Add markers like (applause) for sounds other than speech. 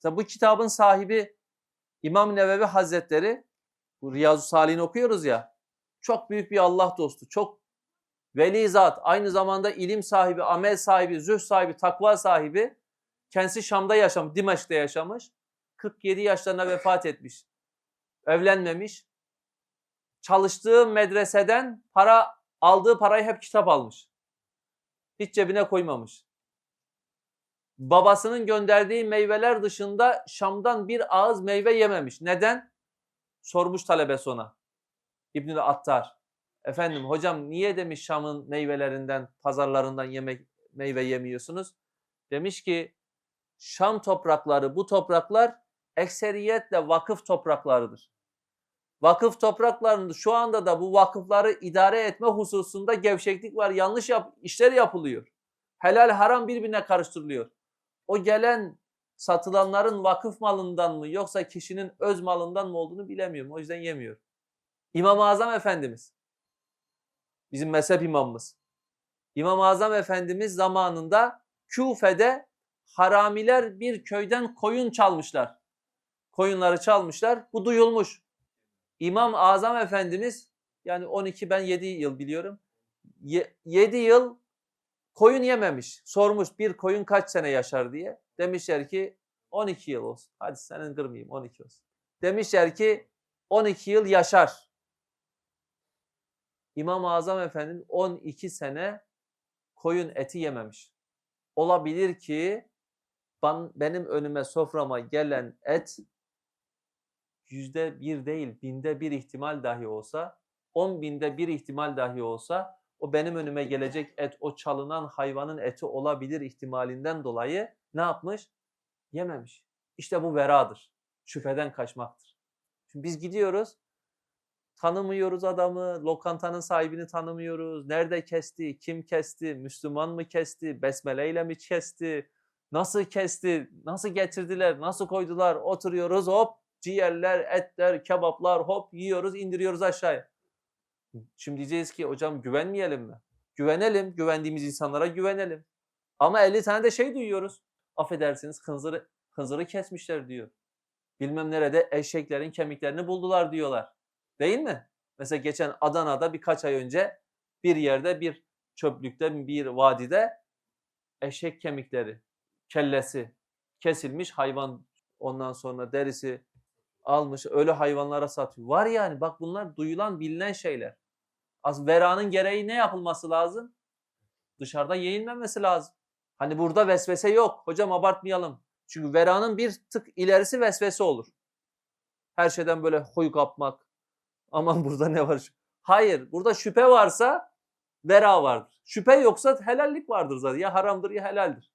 Mesela bu kitabın sahibi İmam Nevevi Hazretleri, bu Riyazu Salih'in okuyoruz ya, çok büyük bir Allah dostu, çok veli zat, aynı zamanda ilim sahibi, amel sahibi, zühd sahibi, takva sahibi. Kendisi Şam'da yaşamış, Dimeşk'te yaşamış. 47 yaşlarında vefat etmiş. Evlenmemiş. Çalıştığı medreseden para aldığı parayı hep kitap almış. Hiç cebine koymamış. Babasının gönderdiği meyveler dışında Şam'dan bir ağız meyve yememiş. Neden? Sormuş talebesi ona. İbnül Attar. Efendim hocam niye demiş Şam'ın meyvelerinden, pazarlarından yemek meyve yemiyorsunuz? Demiş ki Şam toprakları, bu topraklar ekseriyetle vakıf topraklarıdır. Vakıf topraklarında şu anda da bu vakıfları idare etme hususunda gevşeklik var. Yanlış yap, işler yapılıyor. Helal haram birbirine karıştırılıyor. O gelen satılanların vakıf malından mı yoksa kişinin öz malından mı olduğunu bilemiyorum. O yüzden yemiyor. İmam-ı Azam Efendimiz bizim mezhep imamımız. İmam-ı Azam Efendimiz zamanında Küfe'de haramiler bir köyden koyun çalmışlar. Koyunları çalmışlar. Bu duyulmuş. İmam Azam Efendimiz yani 12 ben 7 yıl biliyorum. 7 yıl koyun yememiş. Sormuş bir koyun kaç sene yaşar diye. Demişler ki 12 yıl olsun. Hadi senin kırmayayım 12 olsun. Demişler ki 12 yıl yaşar. İmam-ı Azam Efendimiz 12 sene koyun eti yememiş. Olabilir ki ben, benim önüme soframa gelen et yüzde bir değil, binde bir ihtimal dahi olsa, on binde bir ihtimal dahi olsa o benim önüme gelecek et o çalınan hayvanın eti olabilir ihtimalinden dolayı ne yapmış? Yememiş. İşte bu veradır. Şüpheden kaçmaktır. Şimdi biz gidiyoruz, tanımıyoruz adamı, lokantanın sahibini tanımıyoruz. Nerede kesti, kim kesti, Müslüman mı kesti, besmele ile mi kesti, nasıl kesti, nasıl getirdiler, nasıl koydular, oturuyoruz hop ciğerler, etler, kebaplar hop yiyoruz, indiriyoruz aşağıya. Şimdi diyeceğiz ki hocam güvenmeyelim mi? Güvenelim, güvendiğimiz insanlara güvenelim. Ama 50 tane de şey duyuyoruz. Affedersiniz hınzırı, hınzırı kesmişler diyor. Bilmem nerede eşeklerin kemiklerini buldular diyorlar. Değil mi? Mesela geçen Adana'da birkaç ay önce bir yerde bir çöplükte bir vadide eşek kemikleri, kellesi kesilmiş hayvan ondan sonra derisi almış ölü hayvanlara satıyor. Var yani bak bunlar duyulan bilinen şeyler. Az veranın gereği ne yapılması lazım? Dışarıda yayılmamesi lazım. Hani burada vesvese yok. Hocam abartmayalım. Çünkü veranın bir tık ilerisi vesvese olur. Her şeyden böyle huy kapmak. (laughs) Aman burada ne var? Hayır. Burada şüphe varsa vera vardır. Şüphe yoksa helallik vardır zaten. Ya haramdır ya helaldir.